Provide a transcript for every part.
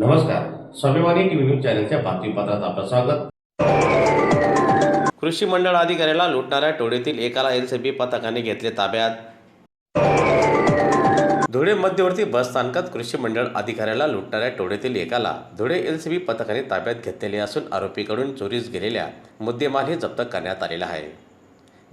नमस्कार. स्वाभिमानी TV news चॅनलच्या बातमीपत्रात आपलं स्वागत. कृषी मंडळ अधिकाऱ्याला लुटणाऱ्या टोळीतील एकाला एलसीबी पथकाने घेतले ताब्यात. धुळे मध्यवर्ती बस स्थानकात कृषी मंडळ अधिकाऱ्याला लुटणाऱ्या टोळीतील एकाला धुळे एलसीबी पथकाने ताब्यात घेतलेले असून आरोपीकडून चोरीस गेलेल्या मुद्देमाल हे जप्त करण्यात आलेला आहे.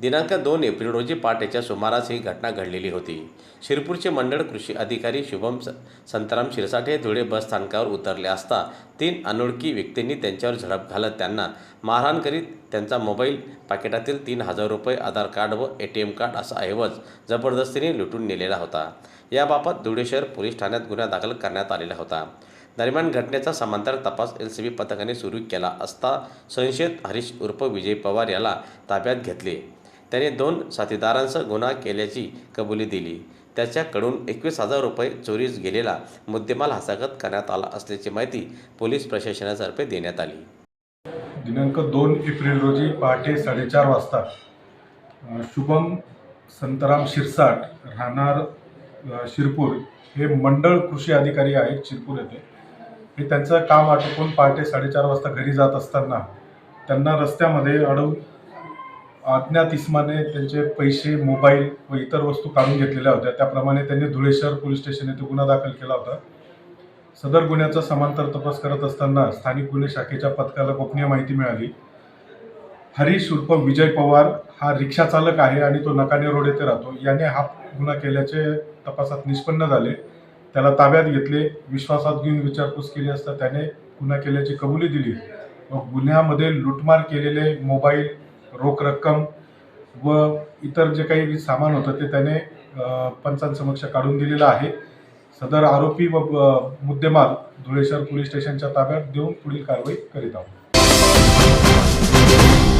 दिनांक दोन एप्रिल रोजी पहाटेच्या सुमारास ही घटना घडलेली होती. शिरपूरचे मंडळ कृषी अधिकारी शुभम स- संतराम शिरसाठे धुळे बस स्थानकावर उतरले असता तीन अनोळखी व्यक्तींनी त्यांच्यावर झडप घालत त्यांना मारहाण करीत त्यांचा मोबाईल पाकिटातील तीन हजार रुपये आधार कार्ड व ए टी एम कार्ड असा ऐवज जबरदस्तीने लुटून नेलेला होता. याबाबत धुळे शहर पोलीस ठाण्यात गुन्हा दाखल करण्यात आलेला होता. दरम्यान घटनेचा समांतर तपास एल सी बी पथकाने सुरू केला असता संशयित हरीश उर्फ विजय पवार याला ताब्यात घेतले. त्याने दोन साथीदारांसह गुन्हा केल्याची कबुली दिली. त्याच्याकडून एकवीस हजार रुपये चोरीस गेलेला मुद्देमाल हस्तगत करण्यात आला असल्याची माहिती पोलीस प्रशासनातर्फे देण्यात आली. दिनांक दोन एप्रिल रोजी पहाटे साडेचार वाजता शुभम संतराम शिरसाट राहणार शिरपूर हे मंडळ कृषी अधिकारी आहेत शिरपूर येथे. हे त्यांचं काम आटोपून पहाटे साडेचार वाजता घरी जात असताना त्यांना रस्त्यामध्ये अडवून अज्ञात इस्माने त्यांचे पैसे मोबाईल व इतर वस्तू काढून घेतलेल्या होत्या. त्याप्रमाणे त्यांनी धुळे शहर पोलीस स्टेशन येथे गुन्हा दाखल केला होता. सदर गुन्ह्याचा समांतर तपास करत असताना स्थानिक गुन्हे शाखेच्या पथकाला गोपनीय माहिती मिळाली. हरीश उर्फ विजय पवार हा रिक्षा चालक आहे आणि तो नकाने रोड येथे राहतो. याने हा गुन्हा केल्याचे तपासात निष्पन्न झाले. त्याला ताब्यात घेतले विश्वासात घेऊन विचारपूस केली असता त्याने गुन्हा केल्याची कबुली दिली मग गुन्ह्यामध्ये लुटमार केलेले मोबाईल रोख रक्कम व इतर जे काही सामान होतं ते त्याने पंचांसमक्ष काढून दिलेलं आहे. सदर आरोपी व मुद्देमाल धुळेश्वर पोलीस स्टेशनच्या ताब्यात देऊन पुढील कारवाई करीत आहोत.